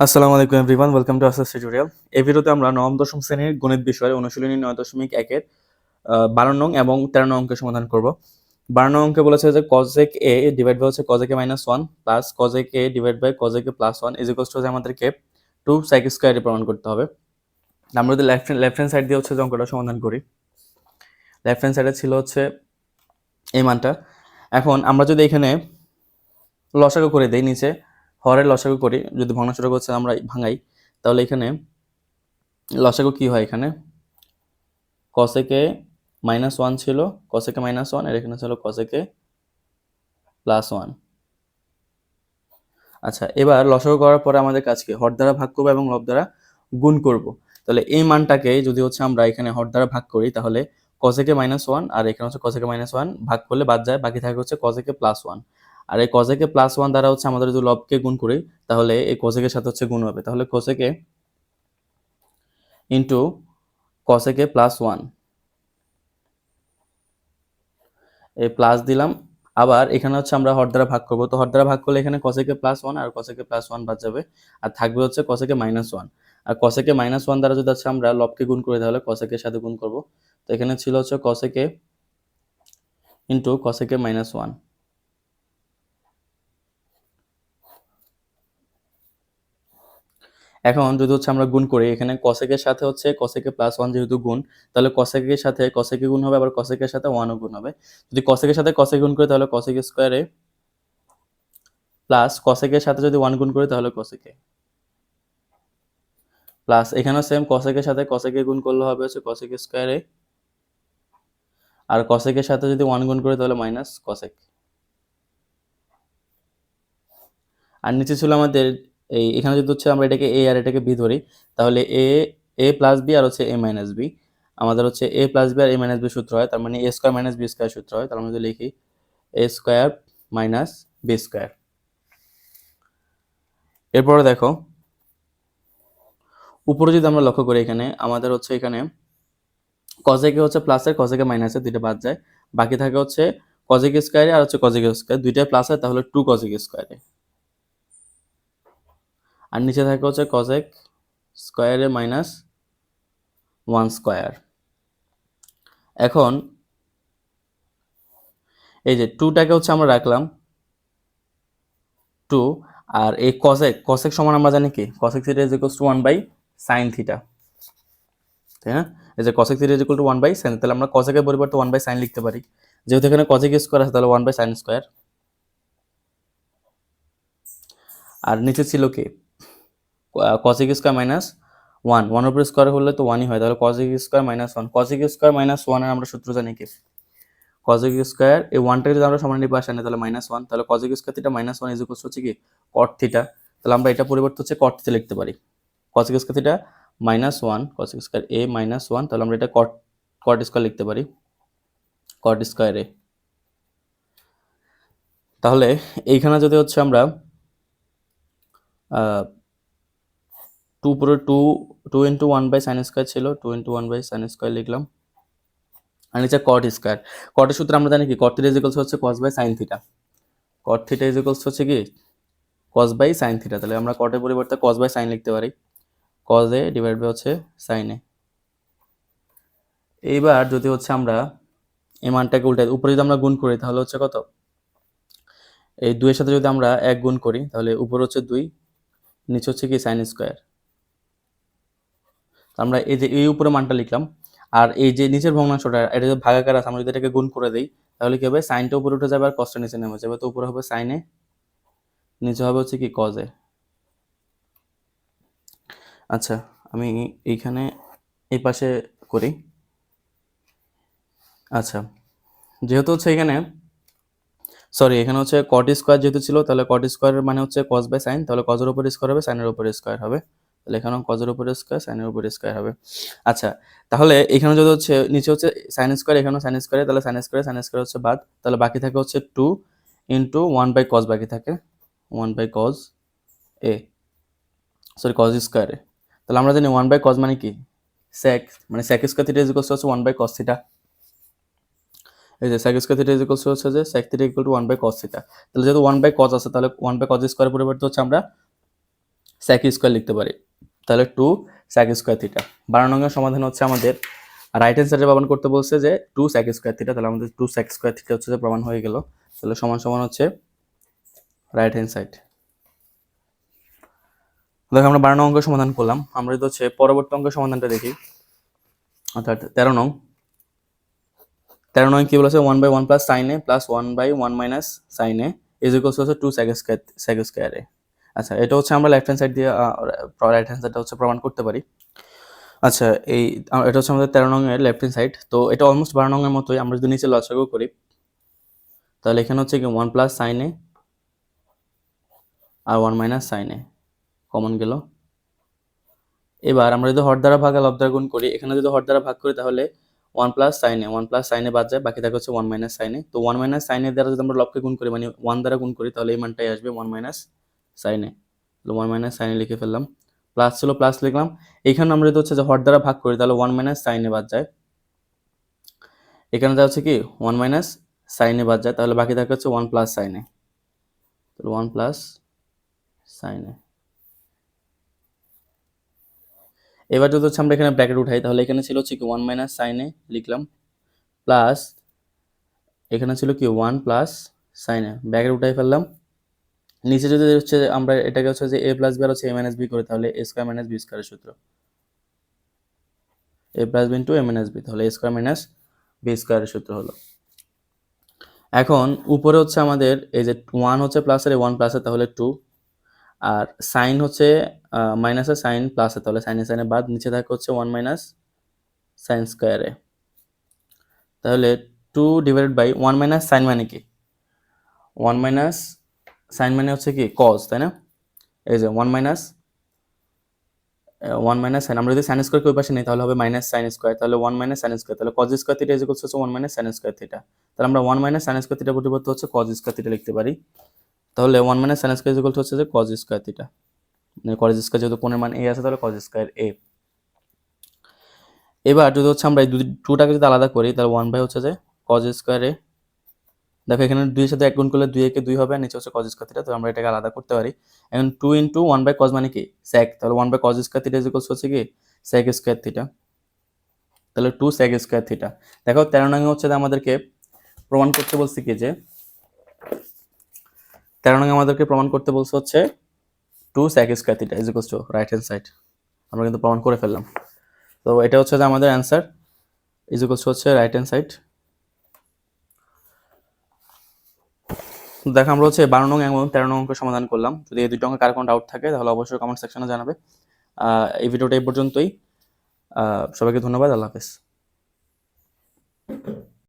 আসসালামু আলাইকুম everyone, welcome to Asas tutorial. এই ভিডিওতে আমরা নবম, দশম শ্রেণির গণিত বিষয়ের অনুশীলনী নয় দশমিক একের বারো নং এবং তেরো নং অঙ্কের সমাধান করব। বারো নং অঙ্কে বলেছে যে কজেক এ ডিভাইড বাই হচ্ছে cosec minus one plus cosec A divide by cosec A plus one is equals to আমাদেরকে টু সাইক স্কোয়ারে প্রমাণ করতে হবে। আমরা যদি লেফট লেফট হ্যান্ড সাইড দিয়ে হচ্ছে যে অঙ্কটা সমাধান করি লেফট হ্যান্ড সাইডে ছিল হচ্ছে এই মানটা। এখন আমরা যদি এখানে লসাগু করে দেই নিচে হরের লসাগু করি, যদি ভগ্নাংশটা হচ্ছে আমরা ভাঙাই, তাহলে এখানে লসাগু কি হয় এখানে? কসেকে মাইনাস ওয়ান ছিল কসেকে মাইনাস ওয়ান আর এখানে ছিল কসেকে প্লাস ওয়ান আচ্ছা এবার লসাগু করার পরে আমাদের কাজ কি? হর দ্বারা ভাগ করব এবং লব দ্বারা গুণ করব। তাহলে এই মানটাকে যদি হচ্ছে আমরা এখানে হর দ্বারা ভাগ করি, তাহলে কসেকে মাইনাস ওয়ান আর এখানে হচ্ছে কসেকে মাইনাস ওয়ান ভাগ করলে বাদ যায়, বাকি থাকে হচ্ছে কসেকে প্লাস ওয়ান আর এই কজেকে প্লাস ওয়ান দ্বারা হচ্ছে আমাদের যদি লবকে গুণ করি, তাহলে এই কজেকের সাথে হচ্ছে গুণ হবে। তাহলে cosec A into cosec A plus one এই প্লাস দিলাম। আবার এখানে হচ্ছে আমরা হর দ্বারা ভাগ করব। তো হর দ্বারা ভাগ করলে এখানে কসেকে প্লাস ওয়ান আর কসেকে প্লাস ওয়ান বাদ যাবে। আর থাকবে হচ্ছে কসেকে মাইনাস ওয়ান আর কসেকে মাইনাস ওয়ান দ্বারা যদি হচ্ছে আমরা লবকে গুণ করি, তাহলে কসেকের সাথে গুণ করব। তো এখানে ছিল হচ্ছে cosec A into cosec A minus one এখন যদি হচ্ছে আমরা গুণ করি, এখানে কসেকের সাথে হচ্ছে কসেকে প্লাস ওয়ান যেহেতু গুণ, তাহলে কসেকের সাথে কসেকে গুণ হবে, আবার কসেকের সাথে ওয়ানও গুণ হবে। যদি কসেকের সাথে কসেক গুণ করি, তাহলে কসেক স্কোয়ারে প্লাস কসেকের সাথে যদি ওয়ান গুণ করি, তাহলে কসেকে প্লাস এখানেও সেম কসেকের সাথে কসেকে গুণ করলে হবে হচ্ছে কসেক স্কোয়ারে আর কসেকের সাথে যদি ওয়ান গুণ করি, তাহলে মাইনাস কসেক আর নিচে ছিল আমাদের এই এখানে যদি হচ্ছে আমরা এটাকে এ আর এটাকে বি ধরি, তাহলে এ এ প্লাস বি আর হচ্ছে এ মাইনাস বি আমাদের হচ্ছে এ প্লাস বি আর এ মাইনাস বি সূত্র হয়, তার মানে A square minus B square সূত্র হয়। তার যদি লিখি A square minus B square এরপরে দেখো, উপরে যদি আমরা লক্ষ্য করি এখানে, আমাদের হচ্ছে এখানে কজেকে হচ্ছে প্লাসের কজেকে মাইনাসের দুইটা বাদ যায়। বাকি থাকে হচ্ছে কজেক স্কোয়ারে আর হচ্ছে কজেক স্কোয়ার দুইটা প্লাস হয়, তাহলে টু কজেক স্কোয়ারে আর নিচে থাকে হচ্ছে কজেক স্কোয়ারে মাইনাস ওয়ান স্কোয়ার এখন এই যে টুটাকে হচ্ছে আমরা রাখলাম টু আর এই কসেক কসেক সমান আমরা জানি কি? Cosec theta is equal to one by sine theta তাই না? এই যে cosec theta is equal to one by sine তাহলে আমরা কসেকের পরিবর্তে ওয়ান বাই সাইন লিখতে পারি। যেহেতু এখানে কসেক স্কোয়ার আছে, তাহলে ওয়ান বাই সাইন স্কোয়ার আর নিচে ছিল কি? Cosec square minus one one উপর স্কোয়ার হলে তো ওয়ানই হয়, তাহলে cosec square minus one cosec square minus ওয়ানের আমরা সূত্র জানি কি? কসিক স্কোয়ার এই ওয়ানটাকে যদি আমরা সমান পাশে আনি, তাহলে মাইনাস ওয়ান তাহলে cosec square theta minus one is হচ্ছে কি? কট থিটা তাহলে আমরা এটা পরিবর্তে হচ্ছে কট থিটা লিখতে পারি। Cosec square theta minus one cosec square A minus one তাহলে আমরা এটা কট কট স্কোয়ার লিখতে পারি। কট স্কোয়ার এ তাহলে এইখানে যদি হচ্ছে আমরা টু পুরো two two into one by sine square ছিল two into one by sine square লিখলাম। আর নিচে কট স্কোয়ার কটের সূত্র আমরা জানি কি? কট থিটা ইজিকলস হচ্ছে cos by sine theta cot theta is equals হচ্ছে কি? কস বাই সাইন থিটা তাহলে আমরা কটের পরিবর্তে কস বাই সাইন লিখতে পারি। কস এ ডিভাইড বাই হচ্ছে সাইন এইবার যদি হচ্ছে আমরা এই মানটাকে উল্টাই, উপরে যদি আমরা গুণ করি, তাহলে হচ্ছে কত? এই দুইয়ের সাথে যদি আমরা এক গুণ করি, তাহলে উপরে হচ্ছে দুই, নিচে হচ্ছে কি? সাইন স্কোয়ার আমরা এই যে, এই উপরে মানটা লিখলাম। আর এই যে নিচের ভগ্নাংশটা, এটা যদি ভাগাকার আছে, আমরা যদি এটাকে গুণ করে দিই, তাহলে কি হবে? সাইনটা উপরে উঠে যাবে আর কষ্ট নিচে নেমে যাবে। তো উপরে হবে সাইনে নিচে হবে হচ্ছে কি কজে আচ্ছা আমি এইখানে এই পাশে করি। আচ্ছা যেহেতু হচ্ছে এখানে সরি এখানে হচ্ছে কট স্কোয়ার যেহেতু ছিল, তাহলে কট স্কোয়ারের মানে হচ্ছে কস বাই সাইন তাহলে কজের উপর স্কোয়ার হবে সাইনের উপর স্কোয়ার হবে। তাহলে এখানেও কজের উপরে স্কোয়ার সাইনের উপর স্কোয়ার হবে। আচ্ছা তাহলে এখানে যদি হচ্ছে, নিচে হচ্ছে সাইন স্কোয়ার এখানেও সাইন স্কোয়ার তাহলে সাইন স্কোয়ার সাইন স্কোয়ার হচ্ছে বাদ। তাহলে বাকি থাকে হচ্ছে two into one by cos বাকি থাকে। One by cos A sorry cos স্কোয়ারে তাহলে আমরা জানি ওয়ান বাই কজ মানে কি? স্যাক মানে স্যাক স্কোয়ার থিটা ইজিকলস হচ্ছে ওয়ান বাই কস থিটা এই যে স্যাক স্কোয়ার থিটা ইজিকলস হচ্ছে যে sec theta equal to one by cos theta তাহলে যেহেতু ওয়ান বাই কজ আছে, তাহলে ওয়ান বাই কজ স্কোয়ার পরিবর্তে হচ্ছে আমরা স্যাক স্কোয়ার লিখতে পারি। তাহলে টু স্যাক স্কোয়ার থিটা বারো নঙ্গের সমাধান হচ্ছে আমাদের রাইট হ্যান্ড সাইডে প্রমাণ করতে বলছে যে টু স্যাক স্কোয়ার থিটা তাহলে আমাদের টু স্যাক স্কোয়ার থিটা হচ্ছে যে প্রমাণ হয়ে গেল। তাহলে সমান সমান হচ্ছে রাইট হ্যান্ড সাইড দেখো আমরা বারো নং অঙ্কের সমাধান করলাম। আমরা যদি হচ্ছে পরবর্তী অঙ্কের সমাধানটা দেখি, অর্থাৎ তেরো নং। তেরো নং কি বলেছে? One by one plus sine A plus one by one minus sine A is equals হচ্ছে টু সেক স্কোয়ার সেক স্কোয়ারে আচ্ছা এটা হচ্ছে আমরা লেফট হ্যান্ড সাইড দিয়ে রাইট হ্যান্ড সাইডটা হচ্ছে প্রমাণ করতে পারি। আচ্ছা এই এটা হচ্ছে আমাদের তেরো নং এর লেফট হ্যান্ড সাইড তো এটা অলমোস্ট বারো নং এর মতোই, আমরা যদি নিচে লসাগু করি, তাহলে এখানে হচ্ছে কি one plus sine A R one minus sine A common গেল। এবার আমরা যদি হর দ্বারা ভাগ আর লব দ্বারা গুণ করি, এখানে যদি হর দ্বারা ভাগ করি, তাহলে ওয়ান প্লাস সাইনে ওয়ান প্লাস সাইনে বাদ যায়, বাকি থাকে হচ্ছে ওয়ান মাইনাস সাইনে তো ওয়ান মাইনাস সাইনের দ্বারা যদি আমরা লবকে গুণ করি মানে ওয়ান দ্বারা গুণ করি, তাহলে এই মানটাই আসবে ওয়ান মাইনাস সাইনে ওয়ান মাইনাস সাইনে লিখে ফেললাম। প্লাস ছিল প্লাস লিখলাম। এখানে আমরা যদি হচ্ছে যে হর দ্বারা ভাগ করি, তাহলে ওয়ান মাইনাস সাইনে বাদ যায়। এখানে যা হচ্ছে কি? ওয়ান মাইনাস সাইনে বাদ যায়। তাহলে বাকি থাকে হচ্ছে ওয়ান প্লাস সাইনে তাহলে ওয়ান প্লাস সাইনে এবার যদি হচ্ছে আমরা এখানে ব্র্যাকেট উঠাই, তাহলে এখানে ছিল হচ্ছে কি? ওয়ান মাইনাস সাইনে লিখলাম। প্লাস এখানে ছিল কি? ওয়ান প্লাস সাইনে ব্র্যাকেট উঠাই ফেললাম। নিচে যদি হচ্ছে আমরা এটাকে হচ্ছে যে এ প্লাস বি আর হচ্ছে এ মাইনাস বি করি, তাহলে এ স্কোয়ার মাইনাস বি স্কোয়ারের সূত্র। A plus B into A minus B তাহলে এ স্কোয়ার মাইনাস বি স্কোয়ারের সূত্র হলো। এখন উপরে হচ্ছে আমাদের এই যে ওয়ান হচ্ছে প্লাসের ওয়ান প্লাসের তাহলে টু আর সাইন হচ্ছে মাইনাসের সাইন প্লাসে তাহলে সাইনে সাইনে বাদ, নিচে থাকে হচ্ছে ওয়ান মাইনাস সাইন স্কোয়ারে তাহলে two divided by one minus sine মানে কি? ওয়ান মাইনাস সাইন মানে হচ্ছে কি? কজ তাই না? এই যে one minus one minus sine আমরা যদি সাইন স্কোয়ারকে ওই পাশে নিই, তাহলে হবে মাইনাস সাইন স্কোয়ার তাহলে ওয়ান মাইনাস সাইন স্কোয়ার তাহলে কজ স্কোয়ার থিটা ইজ হচ্ছে one minus sine square theta তাহলে আমরা one minus sine square theta পরিবর্তে হচ্ছে কজ স্কোয়ার থিটা লিখতে পারি। তাহলে one minus sine square is হচ্ছে যে কজ স্কোয়ার থিটা মানে কজ স্কোয়ার যেহেতু কোণের মান এ আছে, তাহলে কজ স্কোয়ার এ এবার যদি হচ্ছে আমরা এই টুটাকে যদি আলাদা করি, তাহলে ওয়ান বাই হচ্ছে যে কজ স্কোয়ার এ দেখো, এখানে দুইয়ের সাথে এক গুণ করলে দুই একে দুই হবে নিচে হচ্ছে কজ স্কোয়ার থিটা তো আমরা এটাকে আলাদা করতে পারি। এখন two into one by cos মানে কি? স্যাক তাহলে one by cos square theta is হচ্ছে কি? স্যাক স্কোয়ার থিটা তাহলে টু স্যাক স্কোয়ার থিটা দেখো, তেরো নং হচ্ছে আমাদেরকে প্রমাণ করতে বলছি কি যে, তেরো নং আমাদেরকে প্রমাণ করতে বলছে হচ্ছে two sec square theta is to right hand side আমরা কিন্তু প্রমাণ করে ফেললাম। তো এটা হচ্ছে যে আমাদের অ্যান্সার ইজ হচ্ছে রাইট হ্যান্ড সাইড দেখো, আমরা হচ্ছে বারো নং এবং তেরো নং অঙ্কের সমাধান করলাম। যদি এই দুটো অঙ্কে কার কোনো ডাউট থাকে, তাহলে অবশ্যই কমেন্ট সেকশনে জানাবে। এই ভিডিওটা এই পর্যন্তই। সবাইকে ধন্যবাদ, আল্লাহ হাফেজ।